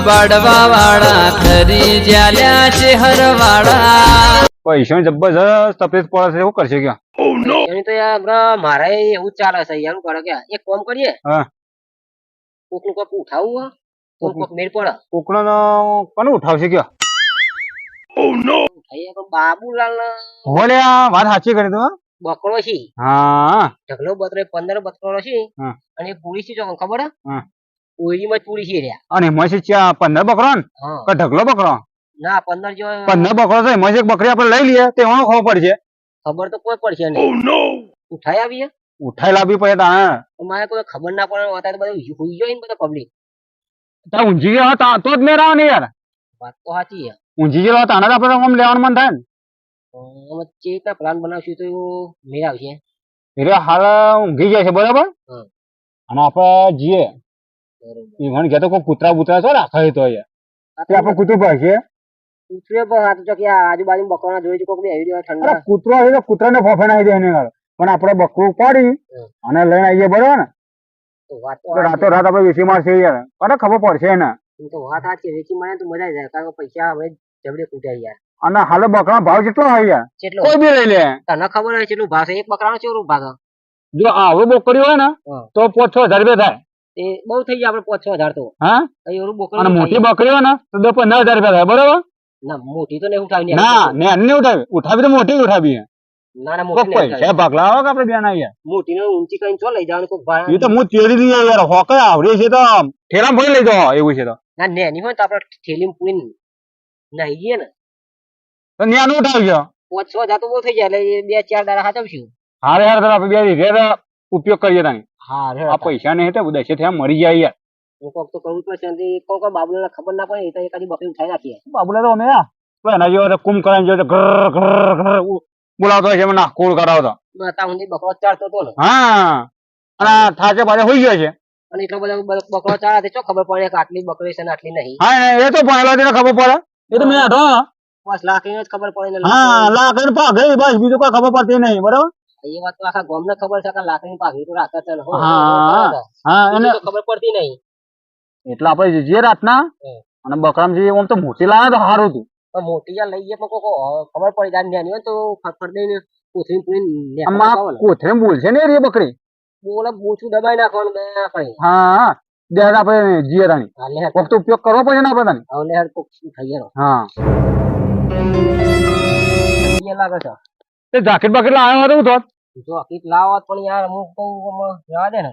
ઉબાડવા વાળા ખરી જ્યાલ્યા છે હરવાળા પૈસા જબરજસ્ત તકલીફ પડે છે એવું કરશે કે એની તો યાર મારે એવું ચાલે છે યાર કરે કે એક કામ કરીએ. હા. કોકનું કોક ઉઠાવવું હોય કોક કોક મેળ પડે. કોકનો નો કોને ઉઠાવશે કે ઉઠાઈએ પણ બાબુલાલ ને. આ વાત સાચી કરી તું હો. બકરો છે. હા. ઢગલો બતરો પંદર બકરો છે. અને પૂરી છે ખબર હે? ઓઈડીમાં પૂરી છે રહ્યા. અને એમાં ચા પંદર બકરો ને? કે ઢગલો બકરો? ના પંદર જો પંદર બકરો તો એમાં બકરી આપણે લઈ લઈએ તે ખબર પડશે. ખબર તો કોઈ પડશે નહીં. ઉઠાઈ આવીએ? ઉઠાઈ લાવવી પડે તાણે મારે કોઈ ખબર ના પડે અત્યારે તો હુઈ જાય ને બધા પબ્લિક ઊંઘી ગયો તા તો જ મેરા ને યાર. વાત તો સાચી છે. ઊંઘી ગયો આપણે લેવાનું મન થાય ને. અમે પ્લાન બનાવશું તો મેળ આવશે એટલે હાલ ઊંઘી જાય છે બરાબર? અને આપણે જઈએ. એ મને કહેતો કોઈ કૂતરા બૂતરા તો રાખે તો યાર આપણે કૂતરું ભાગીએ ઉતરે પણ આ તો કે આજુબાજુ બકરાના જોઈ કોક બી આવી ઠંડા. કૂતરો આવી તો કૂતરાને ફોફે નાખી દે એને. પણ આપણે બકરું પાડી અને લઈને આવીએ બરાબર ને? રાતો રાત આપણે વેચી મારશે યાર. અરે ખબર પડશે એને. તો વાત સાચી વેચી મારે તો મજા આવી જાય. કારણ કે પૈસા હવે જબડે કૂટ્યા યાર. અને હાલે બકરા ભાવ કેટલો હોય યાર? કેટલો? કોઈ બી લઈ લે. તને ખબર હોય કેટલું ભાવ છે? એક બકરાનો કેટલું ભાવ. છે? જો આવું બકરી હોય ને તો પોચ છ હજાર રૂપિયા થાય. એ બહુ થઈ ગયા આપણે પાંચ છ હજાર તો. હા? એવું બોકડું અને મોટી થાય. બકરી હોય ને? તો દસ પંદર હજાર રૂપિયા થાય બરોબર? ના મોટી તો નહીં ઉઠાવી ના ને અન્ય ઉઠાવી. ઉઠાવી તો મોટી ઉઠાવી ના ના મોટી પૈસા ભાગલા આવો કે આપણે બેન આવીએ મોટી ને ઊંચી કરીને ચો લઈ જવાનું કોક ભાઈ એ તો હું તેડી દઈએ યાર હોકે આવડે છે તો ઠેલા ભરી લઈ જાઓ એવું છે તો. ના હોય તો આપણે થેલીમાં પૂરી નાહી જઈએ ને. તો ન્યાનું ઉઠાવી ગયો પાંચ છ હજાર તો બહુ થઈ જાય એટલે બે ચાર દાડા હાચવશું હારે હારે તો આપણે બે ઉપયોગ કરીએ તાની હા આ પૈસા ને તો દસે છે મરી જાય યાર. હું કોક તો કહું તો એ કોક બાબુલા ખબર ના પડે એ તો એકાદી બકરી ઉઠાઈ નાખીએ બાબુલા તો અમે તો એના જેવો તો કુંભકરણ જેવો ઘર ઘર ઘર બોલાવતો હોય છે એમાં નાખકોળ કરાવતો. માતા હું બકરો ચારતો હતો ને. હા અને આ થાકે પાછો હોઈ ગયો છે. અને એટલો બધો બકરો ચારા ચો ખબર પડે કે આટલી બકરી છે ને આટલી નહીં. હા એ તો ભણેલો છે ખબર પડે. એ તો મેં હતો બસ લાખ જ ખબર પડે ને હા લાખ ભાગે બસ બીજું કોઈ ખબર પડતી નહીં બરાબર? એ વાત તો આખા ગામને ખબર છે કે લાકડી પાઘડી તો રાખે છે હો, હા, એને ખબર પડતી નહીં. એટલે આપણે જે રાતના અને બકરામ જઈએ આમ તો મોટી લાવે તો સારું હતું. પણ મોટી યાર લઈ ગયા કોક ખબર પડી જાય નાની હોય તો ફટફટ દઈને કોથળી પૂરી આમાં કોથરે બોલશે ને એ બકરી? બોલે બોચું દબાઈ નાખવાનું બે આપણે હા હા. દેહ આપણે જીએ રાણી. હા વખત ઉપયોગ કરવો પડે ને આપણે તને? હવે લે કોક થઈ ગયો હા. એ લાગે છે. તે જાકેટ બાકેટ લાવ્યો હતો તો જો કીટ લાવો પણ યાર અમુક કહું જવા દે ને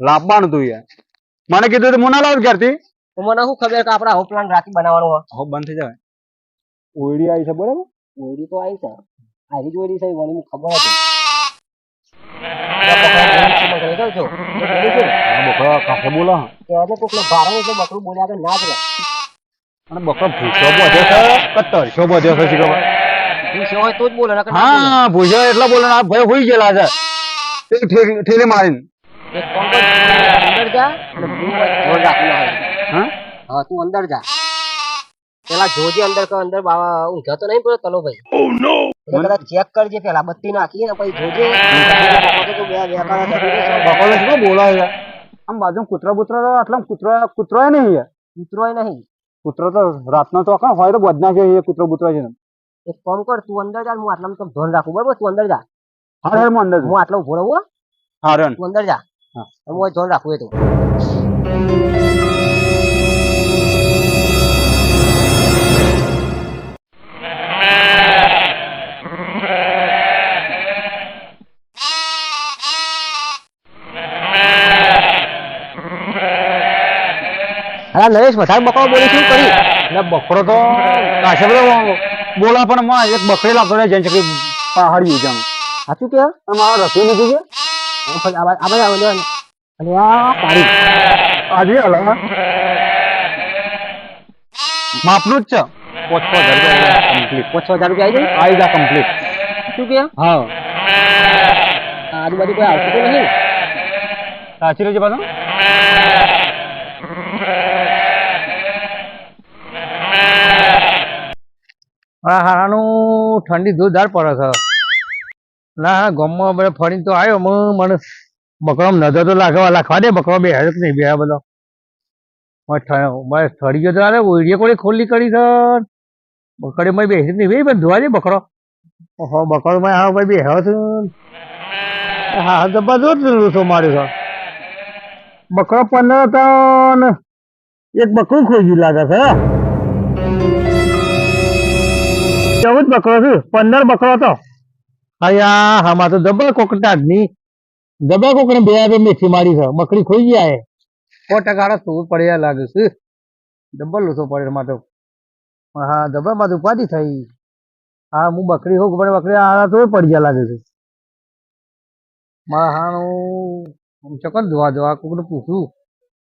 લાવવાનું તું યાર. મને કીધું તો મને ના લાવ ક્યારથી મને શું ખબર કે આપણે આવો પ્લાન રાખી બનાવવાનો હો બંધ થઈ જાય. ઓયડી આવી છે બરાબર? ઓયડી તો આવી છે. આવી જ ઓયડી છે મને ખબર હતી. એ બોલું બકરો બોલ્યા ના જ બકરો ભૂસો બધો છે કે તરસો બધ્યો છે શીખવા ભૂસ્યો હોય તો જ બોલે નકર ના બોલે. હા ભૂસો એટલો બોલે ને આ ભાઈ હોઈ ગયેલા છે. તે ઠેલી ઠેલી મારીને. એક કામ કર, તું અંદર જા અને તો ધ્યાન રાખવું હા? હા તું અંદર જા. પેલા જોજે અંદર કે અંદર બાવા ઊંઘ્યો તો નહીં પડ્યો તલો ભાઈ એટલે કદાચ ચેક કરજે પેલા બત્તી નાખી ને પછી જોજે. બકરો તો બે શું બોલાય છે? આમ બાજુ કૂતરા બુતરા તો આટલા કૂતરા કૂતરો નહીં યાર કૂતરોય નહીં. કૂતરો તો રાતનો તો કણ હોય તો બદના છે એ કૂતરો બુતરો છે ને એક કામ કર તું અંદર જા હું આટલામાં તો ધોન રાખું બરાબર? તું અંદર જા. હા હેર અંદર હું આટલો ઊભો રહું હા. રન તું અંદર જા. હા. હું ધોન રાખું એ તો. હા નરેશ વધારે બકરો બોલી શું કરી? એટલે બકરો તો કાશે બધો બોલા પણ માં એક બકરી લાગતો રહે શકે છે કે પહાડી જાણું સાચું કે? અને મારા રસોઈ લીધું છે. આ ભાઈ આવો, લ્યો. અને આ પાડી. આજે હલા માપનું જ છે. પાંચ છ હજાર કમ્પ્લીટ પાંચ હજાર રૂપિયા આવી આવી જા કમ્પ્લીટ શું કે? હા. આજુબાજુ કોઈ આવતું નહીં? સાચી રહેજે પાછું. હારાનું ઠંડી જોરદાર પડે છે. ના, હા, ગામમાં બધા ફરીને તો આવ્યો મને મને બકરો નજર તો લાગવા લાખવા દે બકરો, બે હાજર નહીં, બે બધો. થડી ગયો તો અરે ઓઈડીએ કોને ખોલી કરી છે. બકડે મેં બેસી નહીં ભાઈ ધોવા દે બકરો. ઓહો, બકરો મેં હા ભાઈ બેહો છું. હા જબરદસ્ત લૂસો માર્યો છે. બકરો પંદર હતો એક બકરું ખોઈ ગયું લાગે છે. ચૌદ બકરો છું પંદર બકરો તો. અયા આમાં તો ડબલ કોકટાટની ડબલ કોકને બે બે મેથી મારી છે બકરી ખોઈ ગયા હે. સો ટકા શું પડ્યા લાગે છે. ડબલ લૂસો પડે તો. હા ડબલમાં તો ઉપાધિ થઈ. હા હું બકરી હોઉં પણ બકરી આ તો પડી ગયા લાગે છે. મારા હાનું ચકન ધોવા ધોવા કોકને પૂછું.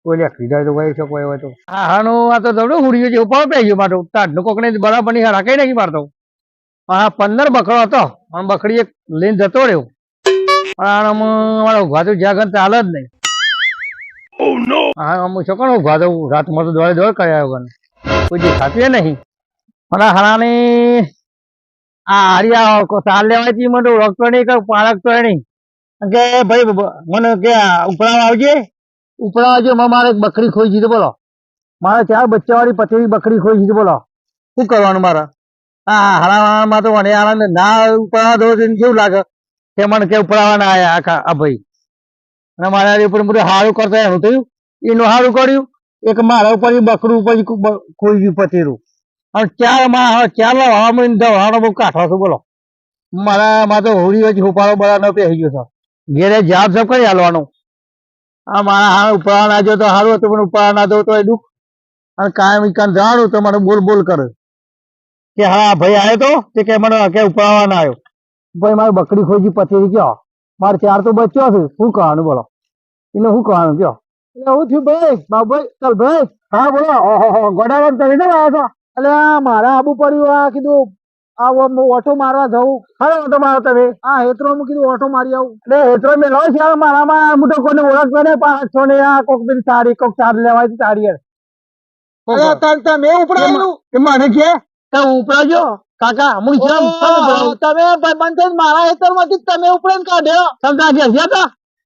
કોઈ લે ખરીદાય તો કોઈ શકો હોય તો. હા હાનું આ તો જબડો ઉડી ગયો ઉપર પડી ગયો માટો તાટનો કોકને બરાબર નહીં રાખી નાખી મારતો. હા પંદર બકરો હતો. પણ બકરી એક લઈને જતો રહ્યો. પણ મારો ઊભા તો જ્યાં ચાલે જ નહીં. હા અમુક છોકરો ઊભા તો રાતમાં તો દોડે દોડ કર્યા વગર. કોઈ દેખાતું નહીં. અને હરાની આ હરિયા ચાલ લેવાથી મને ઓળખતો નહીં કે પારખતો નહીં. કે ભાઈ મને કે ઉપરાણ આવજે. ઉપરાણ આવજે. મારે એક બકરી ખોઈ દીધી. બોલો. મારે ચાર બચ્ચા વાળી પતેલી બકરી ખોઈ દીધી. બોલો. શું કરવાનું મારે? હા હરામાં તો મને ના ઉપરાવા દો કેવું લાગે? કે મને કે ઉપરાવાના આયા આખા, આ ભાઈ. અને મારા બધું સારું કરતા એનું થયું એનું સારું કર્યું. એક મારા ઉપર બકરું ઉપર કોઈ પતેરું. અને ચારમાં ચાર હવામાન હવાનો બહુ કાઠો છું, બોલો. મારા માં તો હોળી હોય બધા ન પહેરી ગયો છે ઘેરે જાપ સબ કરી હાલવાનું આ મારા હા ઉપાડવા ના જો તો સારું હતું, પણ ઉપાડવા ના દો તો એ દુઃખ. અને કાયમ કાન જાણું તો મને બોલ બોલ કરે. કે હા ભાઈ આવ્યો તો? તે કે મને કે ઉપાડવા ના આવ્યો ભાઈ મારી બકરી ખોજી પતેરી ગયો. મારે ચાર તો બચ્યો છે. શું કહેવાનું બોલો? એને શું કહેવાનું કયો? એટલે હું થયું ભાઈ બાબુભાઈ ચાલ ભાઈ. હા બોલો. ઓહો ગોડાવન તમે ના આવ્યા છો? એટલે આ મારા આબુ પડ્યું આ કીધું આ ઓટો મારવા જવું. ખરા ઓટો મારો તમે? હા હેતરો હું કીધું ઓટો મારી આવું. એટલે હેતરો મેં લો છે મારામાં. મોટો કોઈને ઓળખતો પાંચ પાંચસો ને આ કોક બી સારી કોક ચાર લેવાય સારી અરે તમે ઉપડાયેલું. મને કે? તમે ઉપડાજો કાકા હું જેમ તમે બંધ મારા હેતરમાંથી તમે ઉપડે કાઢ્યો. સમજા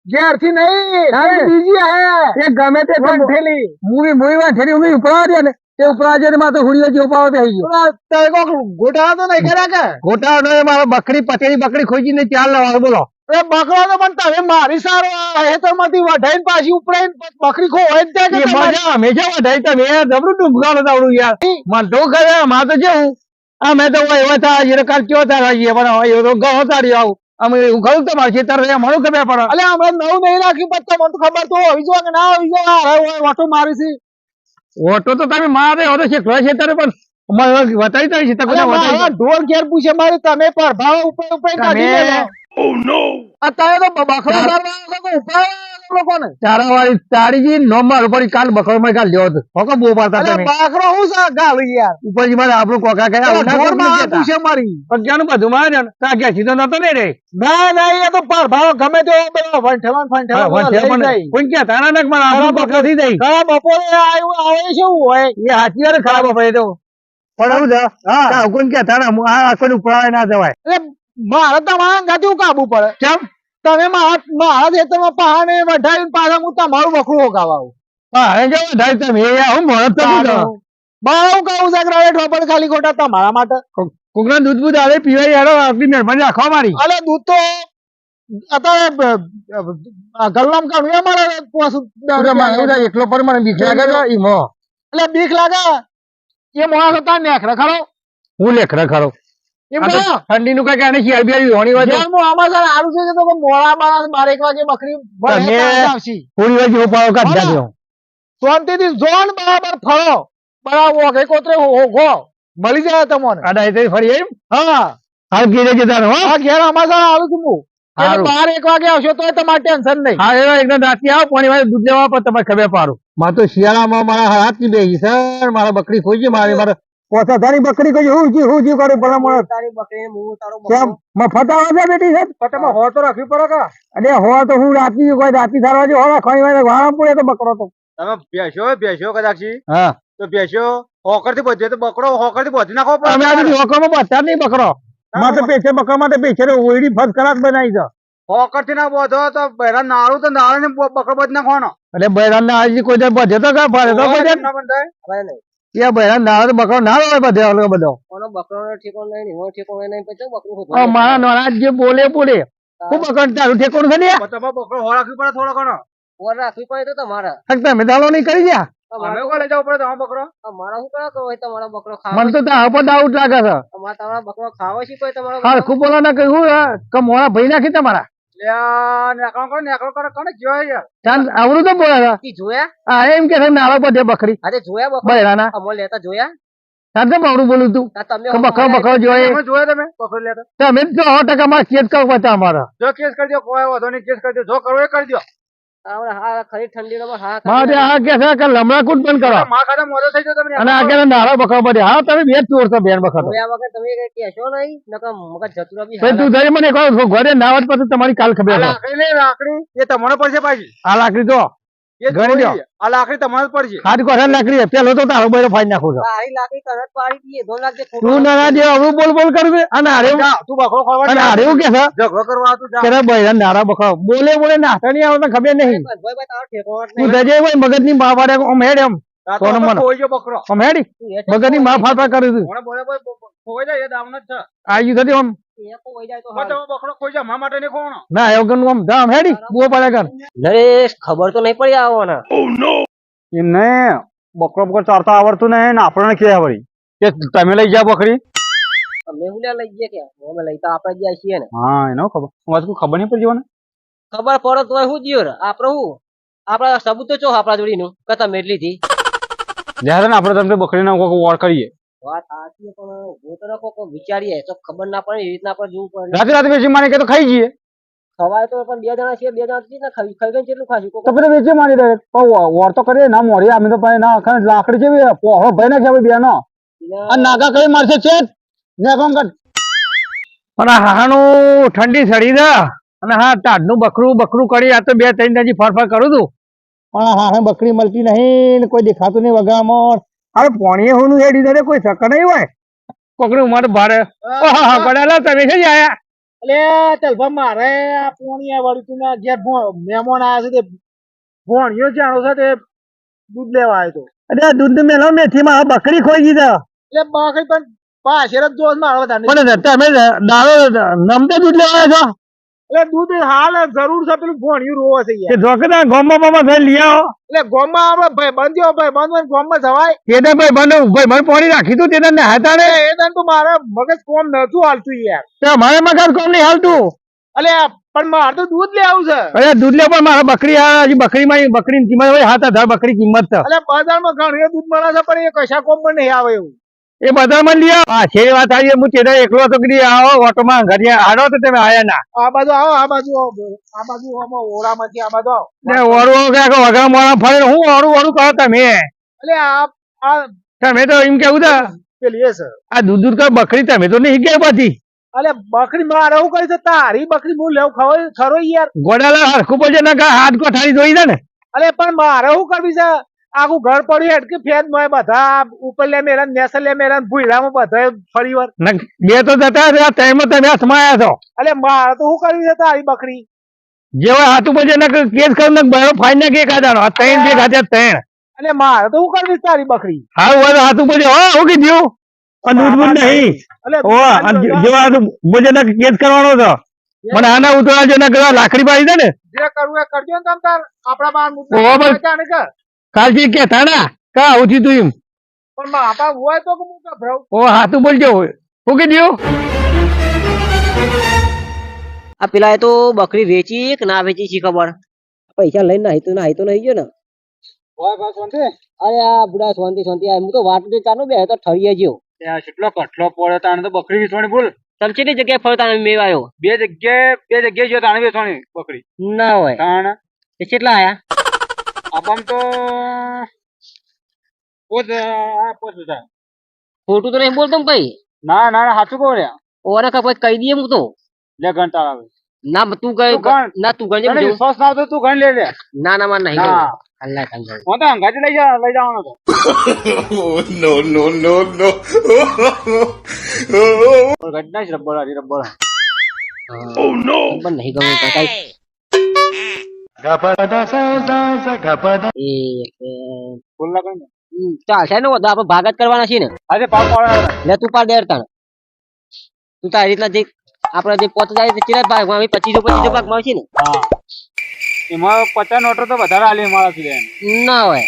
ગયા છે નહીં. બીજી હે. એ ગમે તે ગંઠેલી. મૂવી મૂવી વાંઠેલી મૂવી ઉપરા દે ને તે ઉપરાજે માં તો હુડીઓ જે ઉપાવ થઈ ગયો. તે કોક ગોટાળા તો નહીં કર્યા કે? ગોટાળા મારો બકરી પતેલી બકરી ખોજી ને ચાલ લાવો બોલો. એ બકરો તો પણ તમે મારી સારો હેતરમાંથી વઢાઈને પાછી ઉપડાઈને બકરી ખો હોય ત્યાં કે મજા હંમેશા વઢાઈ તમે જબરું ડૂબગાડો તાવડું યાર. મન તો કરે માં તો જેવું આ મેં તો એવા થા જીરો કાલ કયો થા જઈએ પણ હવે તો ગહો તારી આવું. અમે હું તો મારે ખેતર રે મને ખબર પડે. અલે અમે નવું નહીં રાખ્યું પણ મને તો ખબર તો હોવી જોઈએ કે ના હોવી જોઈએ ઓટો મારી છે. ઓટો તો તમે મારે હવે છે ખેતર પણ બતાવી તારી છે ઢોર ઘેર પૂછે મારે તમે પર ભાવ ઉપર ઉપર કાઢી અત્યારે તો મારવા ઉપર લોકોને. ચારા વાળી તારીજી ઉપર કાલ બકરો માં કાલ લેવો હતો કોકો બહુ તમે? બકરો હું સા ગાવ યાર. ઉપરજી મારે આપણું કોકા કયા ઢોરમાં પૂછે મારી. પગ્યાનું બધું મારે ને તા ગયા સીધો નતો ને રે? ના ના એ તો પર ભાવ ગમે તે બધો વંઠેવાન ફંઠેવાન કોઈ કે તારા નક મારા આપણું બકરો થઈ જાય ખરા બપોરે આવ્યું આવે શું હોય? એ યાર ખરાબ બપોરે તો. પણ હા. કોઈ કે તારા આ કોઈ ઉપરાય ના જવાય. મારે તમારા ગાતી કાબુ પડે. કેમ? તમે મારા મારા ખેતરમાં પહાડે વઢાઈને પાછા હું તમારું બકરું હોગાવા હા કે વઢાઈ તમે? હું મોરત તો બહુ કહું છે ગ્રાવે ખાલી ખોટા તમારા માટે. કોકના દૂધ બૂધ આવે પીવાય યાર આપની મહેરબાની રાખવા મારી. અલે દૂધ તો અત્યારે ગલ્લામ કાઢું એ મારે એકલો પર મને બીક લાગે છે ઈમો. એટલે બીક લાગે એ મોણા હતા નેખરે ખરો. હું લેખ ખરો. ઠંડી નું કઈ આને શિયાળ બિયાળ હોણી હોય તો આમાં છે તો મોડા બાર બાર એક વાગે બકરી પૂરી વાગે ઉપાડો કાઢી દો શાંતિથી જોન બરાબર ફરો બરાબર ઓગે કોતરે હોગો મળી જાય તમને. આડા એ ફરી એમ? હા. હાલ ઘેરે જતા હા. ઘેર આમાં સર આવું છું હું. બાર એક વાગે આવશો તો તમારે ટેન્શન નહીં. હા એકદમ રાતથી આવો પાણી વાળે દૂધ લેવા પર તમારે ખબર પાડું. મારે તો શિયાળામાં મારા હાથની બેસી સર મારા બકરી ખોઈ ગઈ મારે મારે પોતા તારી બકરી કઈ હું જી હું જી કરે ભલા મને તારી બકરી હું તારો કેમ? મફત આવે છે બેટી છે? પટામાં હો તો રાખવી પડે કા? અરે હો તો હું રાતની કોઈ રાતી થારવા જો હોવા ખણી હોય વાળા પૂરે તો બકરો તો. તમે બેસો બેસો કદાચી. હા. તો બેસો હોકરથી બધે તો બકરો હોકરથી બધી નાખવો અમે આ બધી હોકરમાં બચતા નહીં બકરો. મારે પેછે બકરો માટે પેછે ઓયડી ફસ કરાત બનાવી છે. હોકરથી ના બોધો તો પહેલા નાળું તો નાળું ને બકરો બધ નાખવાનો. એટલે બૈરાન ના આજે કોઈ દી બધે તો કા ફરે તો કોઈ દી? ના બંધાય એ ના બકરો ના હોય બધે ઓલો બધો. કોનો બકરોનો ઠેકોણો નહીં એનો ઠેકો નહીં પછી બકરો મારા નોરા જે બોલે બોલે. હું. બકરો તારું ઠેકોણ છે ને? બકરો હો રાખવી પડે થોડો ઘણો. ઓર રાખવી પડે તો તમારે. તમે દાલો નહીં કરી ગયા? અમે કોઈ લઈ જવું પડે તમારો બકરો? મારા શું કરો હોય તમારો બકરો ખાવો મને તો તારા પર ડાઉટ લાગે છે. તમારા તમારા બકરો ખાવો છે કોઈ તમારો હા ખૂબ બોલો ના કહ્યું કે મોડા ભાઈ નાખી તમારા. કરો કરો આવડું તો બોલે જોયા? એમ કે નાળો બધે બકરી આજે જોયા બૈરાના. અમો લેતા જોયા? ચાંદ કેમ બોલું તું? બકરો બકરો જોઈએ તમે જોયો તમે સો ટકા મારા કેસ કરો પછી અમારા જો કેસ કરી દો કોઈ વાંધો નહીં કેસ કરી દો જો કરવો એ કરી દો હા ખરી ઠંડીમાં હા મારે આ કે છે કે લમણા કૂટ બંધ કરો. માં ખાતે મોડો થઈ જાવ તમે અને આ કે નાળો બકરો બધે હા તમે બે જ ચોર છો બેન બકરો તમે કઈ કહેશો નહીં? નકર મગજ જતું બી ભાઈ તું મને કહો ઘરે નાવત પછી તમારી કાલ ખબર લાકડી એ તમારે પડશે પાછી. આ લાકડી તો ગણી લ્યો. થોડી. આ લાકડી તમારે પડશે હાથ કોઠા લાકડી પેલો તો તારો બૈરો ફાડી નાખું છું સારી લાકડી તરત પાડી દઈએ દો લાખ તું નાના જે અવળું બોલ બોલ કરું છે અને હારે તું બકરો ખાવા અને. એવું કે છે ઝઘડો કરવા તું જા. કે રે બૈરા નારા બોલે બોલે નાસ્તા નહીં આવતા ખબર નહીં તું નહીં. ભાઈ મગજની મા પાડે આમ હેડ એમ આ તો સોનો આપણે મનો. ખોઈ ગયો બકરો. આમ હેડી? તું એ તો મગજની મા ફાફા કરું છું મને બોલે બોલે બ- બ- ખોવાઈ જાય એ દાવનો જ છે. આવી થતી આમ એ તો વહી જાય તો પણ હારું. તમે બકરો ખોઈ જાય મા માટે નહીં ખોવાનો. ના તો આવવાના. બકરો બકરો ચારતા આવડતું નહીં ને આપણને કે આવડી કે તમે લઈ જાઓ બકરી? અમે હું લઈ ગયા કે અમે લઈતા આપણે ગયા છીએ ને. હા એનો ખબર. હું ખબર નહીં પડી જવાનું ખબર પડે તો શું જીયો આપડે આપણે શું આપણા સબૂત તો ચો આપણા જોડીનું કે તમે એટલી થી જ્યારે ને આપણે તમને બકરીનો કોઈ વોર કરીએ. વાત સાચી પણ હું તો કોક વિચારીએ તો ખબર ના પડે એ રીતના આપણે જોવું પડે. રાતે રાતે વેચી મારી કે તો ખાઈ જઈએ. ખવાય તો પણ બે જણા છીએ બે જણા છીએ ના ખાવી ખાઈ ગઈ કેટલું ખાશું? કોક તો પછી વેચી મારી દે. વોર તો કરીએ ના મોરી અમે તો ભાઈ ના ખાને લાકડી જેવી પોહો ભાઈ ના છે બે નો. આ નાગા કઈ મારશે છે ને કોણ કર? પણ હાનું હાહાનું ઠંડી સડી દે અને હા ટાઢનું બકરું બકરું કરી આ તો બે ત્રણ દાજી ફર ફર કરું છું. હા હા હા બકરી મળતી નહીં કોઈ દેખાતું નહીં વગામણ અરે પોણીએ હું હેડી દે કોઈ સકર નહીં હોય. કોકડી ઉમર ભારે. કડાલા તમે છે આયા? એટલે તલભા મારે આ પોણીએ આ વળી તું ઘેર મહેમાન આવ્યા છે તે ભોણિયો જાણો છે તે દૂધ લેવા આવ્યો તો. અરે દૂધ મેલો મેથી માં બકરી ખોઈ દીધા એટલે બાકી પણ પાછળ જ જોશ મારો વધારે પણ તમે દાડો નમતે દૂધ લેવા આવ્યા છો? એટલે દૂધ હાલ જરૂર છે પેલું ભોણિયું રોવા છે યાર. જોકતા ગોમમાં બામા થઈ લઈ આવો. એટલે ગોમા આપણે ભાઈ બંધ્યો ભાઈ બંધ ગોમમાં જવાય. તેને ભાઈ બંધ ભાઈ મને પાણી રાખી તું તેને હતા ને એ તને તો મારે મગજ કોમ નતું હાલતું યાર. તે મારે મગજ કોમ નહીં હાલતું. અલે પણ મારે તો દૂધ લે આવું છે. અરે દૂધ લે પણ મારા બકરી આ હજી બકરીમાં બકરીની કિંમત હોય હાથ હજાર બકરી કિંમત છે. અલે બજારમાં ઘણી દૂધ મળે છે પણ એ કશા કોમમાં નહીં આવે એવું. એ બધામાં લઈ આવો. આ છે વાત આવી હું તેને એકલો તો કીધી આવો ઓટોમાં ઘરે આડો તો તમે આયા ના. આ બાજુ આવો આ બાજુ આવો આ બાજુ ઓળામાંથી આ બાજુ આવો. ને ઓરું કે વગર મોડા ફરે હું ઓરું ઓરું કહો તમે. એટલે આ આ તમે તો એમ કેવું છે? પેલી એ છે. આ દૂધ દૂધ કા બકરી તમે તો નહીં ગયા બધી અલે બકરી મારે હું કરી છે તારી બકરી હું લેવું ખરો યાર. ગોડાલા હરખું પડશે ને હાથ કોઠારી જોઈ દે ને. અલે પણ મારે શું કરવી છે? આખું ઘર પડ્યું હેડકે ફેન મોય બધા ઉપર લે મેરા નેસલ લે મેરા ભૂયડામાં બધા ફરી વાર. ને બે તો જતા રહ્યા તેમાં તમે સમાયા છો. એટલે મારે તો શું કરવી છે તારી બકરી? જેવા હાથું પડશે ને કેસ કરી ને બરો ફાઈન ને કે કાઢાનો આ ત્રણ બે ખાતે ત્રણ. એટલે મારે તો શું કરવી છે તારી બકરી? હા હું હાથું પડશે હો હું કીધું. પણ દૂધ બૂધ નહીં. ઓ જેવા હાથું પડશે ને કેસ કરવાનો છે. મને આના ઉતરા જો ને કરવા લાકડી પાડી દે ને. જે કરવું એ કરજો ને તમ તાર. આપણા બાર મુદ્દા કાલથી કે થાણા? કા આવું થયું તું એમ? પણ બાપા હોય તો કે હું ગભરાઉં ઓ હાથું બોલજો. હું કીધું આ પેલા તો બકરી વેચી કે ના વેચી છે ખબર? પૈસા લઈને ના તો ના તો નહીં ગયો ને. ઓય બસ વાંધે અરે આ બુડા શાંતિ શાંતિ આ હું તો વાટ દે ચાલો બે તો ઠરીએ જ્યો ત્યાં કેટલો કટલો પડે તાને તો બકરી વેચવાની ભૂલ તમે કેટલી જગ્યાએ ફરતા મેં આવ્યો બે જગ્યાએ બે જગ્યાએ જો તાણે વેચવાની બકરી. ના હોય. તાણ? એ કેટલા આયા? આપામ તો. ખોટું તો નહીં બોલતો ને ભાઈ? ના ના ના સાચું કહું રહ્યા ઓરે ખબર કહી દઈએ હું તો? લે ઘંટા આવે. ના તું કઈ તું ગણ. ના તું બધું. વિશ્વાસ ના તો તું ગણ લે લે. ના ના માં નહીં. અલ્લાહ કાંઈ હું તો અંગાથી લઈ જા લઈ જવાનો તો નો નો નો નો. ઘટના જ રબ્બર રબ્બર ઓ નો ગમે પણ કઈ એક, બે, બોલ ના કઈ. ચાલશે ને વધુ? આપણે ભાગ જ કરવાના છીએ ને. પાક લે તું પાડ દેર તાણ. તું તારી રીતના જે આપણે જે પોત જાય તે ચિરાજ ભાગમાં આવી? પચીસો પચીસો ભાગમાં છે ને? એમાં પચાસ નોટો તો વધારે આલી મારા થી ના હોય.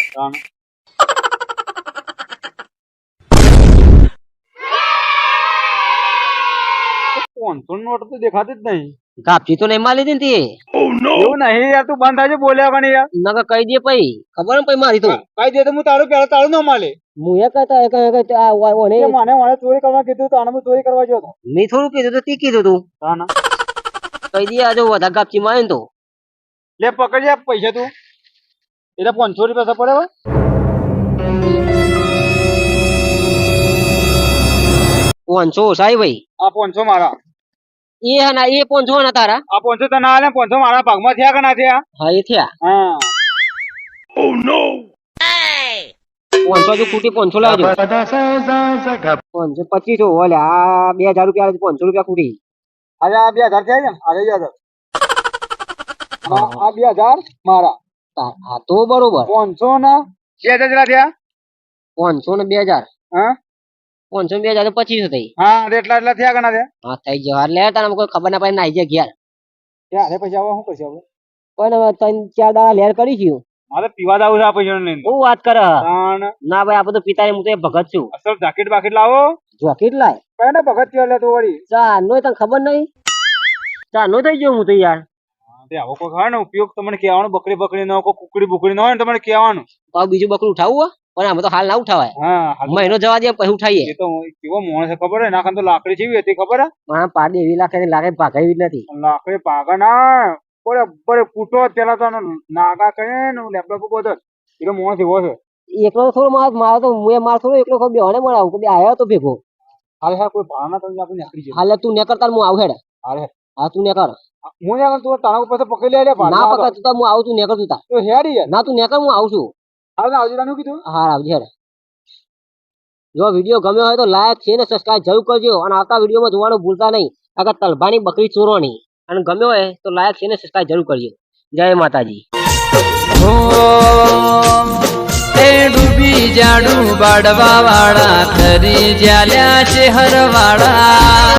પાંચસો નોટ તો દેખાતી જ નહીં. કાપચી તો નહીં મારી દીધી. એવું નહીં યાર તું બંધ થાય બોલ્યા પણ યાર. તે નકર કહી દે પઈ. ખબર ને પઈ મારી તો. કહી દે તો હું તારું પેલા તારું ન માલે હું એ કહેતા એ કે આ ઓને મને મને ચોરી કરવા કીધું તો આને ચોરી કરવા ગયો હતો મેં થોડું કીધું તો તે કીધું તું. તાના. કહી દે આજે જો વધારે કાપચી મારે ને તો. લે પકડી આ પૈસા તું. એટલે પાંચસો રૂપિયા પડે હવે પાંચસો સાહેબ ભાઈ. આ પાંચસો મારા. એ હા ના એ પાંચસો ના તારા? આ પાંચસો તને આલે પાંચસો મારા ભાગમાં થયા કે ના થયા? હા એ થયા. હા. પાંચસો જો ખૂટી પાંચસો લાવજો. પાંચસો પચીસો ઓલે આ બે હજાર રૂપિયા પાંચસો રૂપિયા કુટી અરે આ બે હજાર થયા છે ને? અરે હજાર આ આ બે હજાર મારા. તા- હા તો બરોબર. પોનસો ના બે હજાર થયા? પોનસો ને બે હજાર. હા? પાંચસો ને બે હજાર પચીસો થઈ હા એટલા એટલા થયા ઘણા થયા. હા થઈ જવા લે તને કોઈ ખબર ના પડે નાઈ જાય ઘેર. ત્યારે પછી હવે શું કરશું આપણે? પણ ત્રણ ચાર દાડા લેર કરી છું. મારે પીવા દાવું આવું છે આ પૈસા હું વાત કરે. ના ભાઈ આપણે તો પિતા હું તો એ ભગત છું. અસલ જાકેટ બાકેટ લાવો. જાકેટ લાય? કઈ ને ભગત થયો એટલે તો વળી? ચા નો તને ખબર નહીં ચા નો થઈ ગયો હું તો યાર. આવો કોઈ હોય ને ઉપયોગ તમને કહેવાનું બકરી બકરી નો કોઈ કુકડી બુકડી નો હોય ને તમને કહેવાનું. હવે બીજું બકરું ઉઠાવું? પણ આમાં તો હાલ ના ઉઠાવાય. હા મહિનો જવા દે પછી ઉઠાઈએ. એ તો કેવો મોણ છે ખબર હે નાખન તો લાકડી જેવી હતી ખબર હે પાડી એવી લાગે છે, લાગે ભાગાવી જ નથી. લાકડી પાગા ના. બરાબર કૂટો પેલા તો નાગા કરે ને લેપટોપ બધો એ તો માણસ એવો છે. એકલો થોડો માર મારો તો હું એ માર થોડો એકલો ખબર બેવાને મળાવું કે બે આયો તો ભેગો. હાલ હા કોઈ ભાવના તમને આપણે નીકળી જાય હાલે તું ને કરતા હું આવ હેડ. હાલે. હા. તું ને કર હું ને તું તારા ઉપર પકડી લે લે ના પકડ તું. હું આવું તું ને કર તું તા તો હેડી યાર ના તું ને કર હું આવું છું. આવજો આવજી કીધું. હા આવજો હેડ. જો વીડિયો ગમ્યો હોય તો લાઈક છે ને સબસ્ક્રાઇબ જરૂર કરજો અને આવતા વિડીયોમાં જોવાનું ભૂલતા નહીં. આગળ તલભાની બકરી ચોરોની અને ગમ્યો હોય તો લાયક છે ને સબસ્ક્રાઇબ જરૂર કરજો. જય માતાજી. ડૂબી જાડું બાડવા વાળા ખરી જ્યાલ્યા છે હરવાળા.